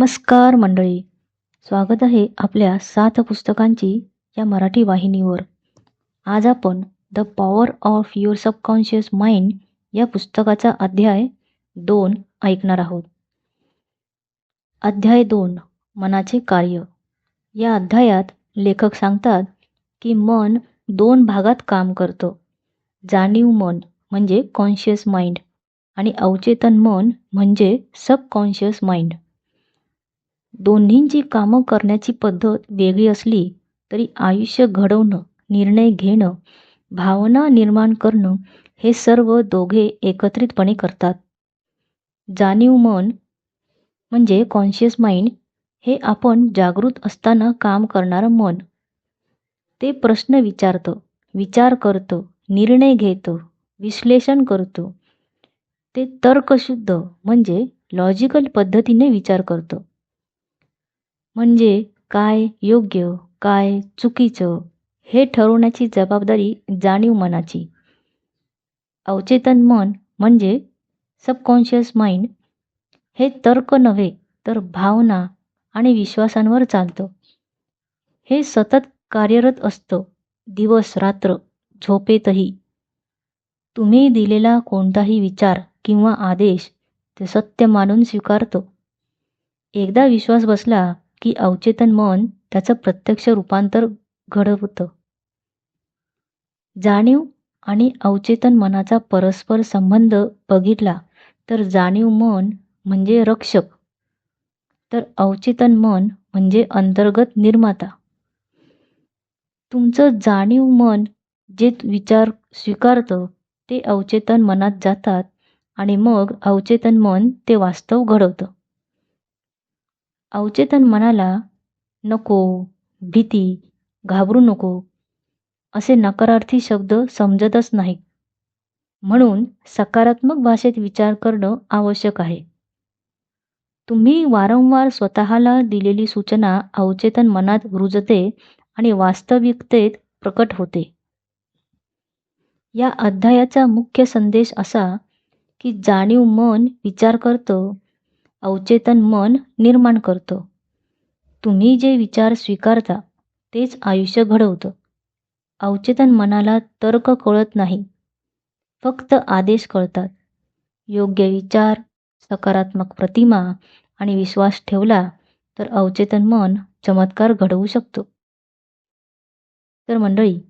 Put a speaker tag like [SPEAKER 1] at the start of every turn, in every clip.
[SPEAKER 1] नमस्कार मंडळी. स्वागत आहे आपल्या सात पुस्तकांची या मराठी वाहिनीवर. आज आपण the power of your subconscious mind या पुस्तकाचा अध्याय दोन ऐकणार आहोत. अध्याय दोन मनाचे कार्य. या अध्यायात लेखक सांगतात की मन दोन भागात काम करतं. जाणीव मन म्हणजे कॉन्शियस माइंड आणि अवचेतन मन म्हणजे सबकॉन्शियस माइंड दोन्हींची कामं करण्याची पद्धत वेगळी असली तरी आयुष्य घडवणं निर्णय घेणं भावना निर्माण करणं हे सर्व दोघे एकत्रितपणे करतात. जाणीव मन म्हणजे कॉन्शियस माइंड हे आपण जागृत असताना काम करणारं मन. ते प्रश्न विचारतं विचार करतं निर्णय घेतं विश्लेषण करतं. ते तर्कशुद्ध म्हणजे लॉजिकल पद्धतीने विचार करतं. म्हणजे काय योग्य काय चुकीचं हे ठरवण्याची जबाबदारी जाणीव मनाची. अवचेतन मन म्हणजे सबकॉन्शियस माइंड. हे तर्क नव्हे तर भावना आणि विश्वासांवर चालतं. हे सतत कार्यरत असतं दिवस रात्र झोपेतही. तुम्ही दिलेला कोणताही विचार किंवा आदेश ते सत्य मानून स्वीकारतो. एकदा विश्वास बसला की अवचेतन मन त्याचं प्रत्यक्ष रूपांतर घडवतं. जाणीव आणि अवचेतन मनाचा परस्पर संबंध बघितला तर जाणीव मन म्हणजे रक्षक. तर अवचेतन मन म्हणजे अंतर्गत निर्माता. तुमचं जाणीव मन जे विचार स्वीकारतं ते अवचेतन मनात जातात आणि मग अवचेतन मन ते वास्तव घडवतं. अवचेतन मनाला नको भीती घाबरू नको असे नकारार्थी शब्द समजतच नाहीत. म्हणून सकारात्मक भाषेत विचार करणं आवश्यक आहे. तुम्ही वारंवार स्वतःला दिलेली सूचना अवचेतन मनात रुजते आणि वास्तविकतेत प्रकट होते. या अध्यायाचा मुख्य संदेश असा की जाणीव मन विचार करतं अवचेतन मन निर्माण करतं. तुम्ही जे विचार स्वीकारता तेच आयुष्य घडवतं. अवचेतन मनाला तर्क कळत नाही. फक्त आदेश कळतात. योग्य विचार सकारात्मक प्रतिमा आणि विश्वास ठेवला तर अवचेतन मन चमत्कार घडवू शकतो. तर मंडळी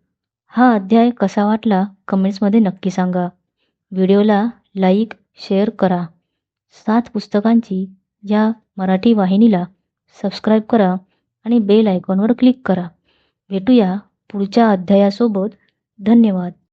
[SPEAKER 1] हा अध्याय कसा वाटला कमेंट्समध्ये नक्की सांगा. व्हिडिओला लाईक शेअर करा. सात पुस्तकांची या मराठी वाहिनीला सबस्क्राईब करा आणि बेल आयकॉनवर क्लिक करा. भेटूया पुढच्या अध्यायासोबत. धन्यवाद.